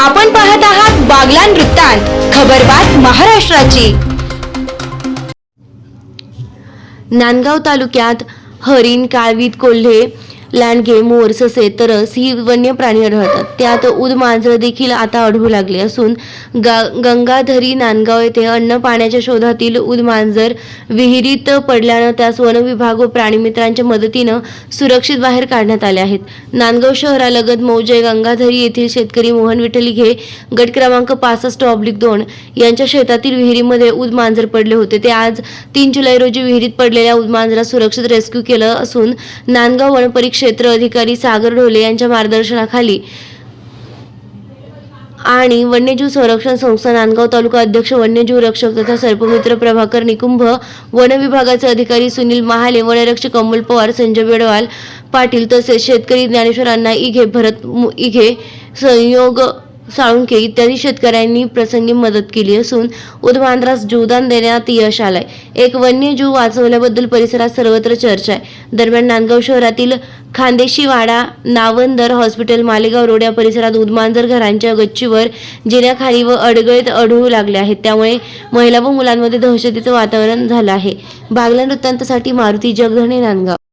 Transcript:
आपण पाहत आहात बागलान वृत्तांत खबरबात महाराष्ट्राची. नांदगाव तालुक्यात हरिण काळवीत कोल्हे लांडगे मोर ससे तरस ही वन्य प्राणी आढळतात. त्यात उद मांजर देखील आता आढळू लागले असून गा गंगाधरी नांदगाव येथे अन्न पाण्याच्या शोधातील उद मांजर विहिरीत पडल्यानं त्यास वनविभाग व प्राणीमित्रांच्या मदतीनं सुरक्षित बाहेर काढण्यात आले आहेत. नांदगाव शहरालगत मौजे गंगाधरी येथील शेतकरी मोहन विठ्ठल घे गट क्रमांक पासष्ट ऑब्लिक दोन यांच्या शेतातील विहिरीमध्ये उद मांजर पडले होते. ते आज तीन जुलै रोजी विहिरीत पडलेल्या उद मांजरा सुरक्षित रेस्क्यू केलं असून नांदगाव क्षेत्र अधिकारी सागर ढोले यांच्या मार्गदर्शनाखाली आणि वन्यजीव संरक्षण संस्था नांदगाव तालुका अध्यक्ष वन्यजीव रक्षक तथा सर्पमित्र प्रभाकर निकुंभ वन विभागाचे अधिकारी सुनील महाले वनरक्षक अमोल पवार संजय बेडवाल पाटील तसेच शेतकरी ज्ञानेश्वर अण्णा इघे भरत इघे संयोग साळुंखे इत्यादी शेतकऱ्यांनी प्रसंगी मदत केली असून उदमांद्रास जीवदान देण्यात यश आलंय. एक वन्यजीव वाचवल्याबद्दल परिसरात सर्वत्र चर्चा आहे. दरम्यान नांदगाव शहरातील खांदेशीवाडा नावंदर हॉस्पिटल मालेगाव रोड या परिसरात उदमांजर घरांच्या गच्चीवर जिन्याखाली व अडगळीत अडवू लागले आहेत. त्यामुळे महिला व मुलांमध्ये दहशतीचं वातावरण झालं आहे. बागला वृत्तांतासाठी मारुती जगधणे नांदगाव.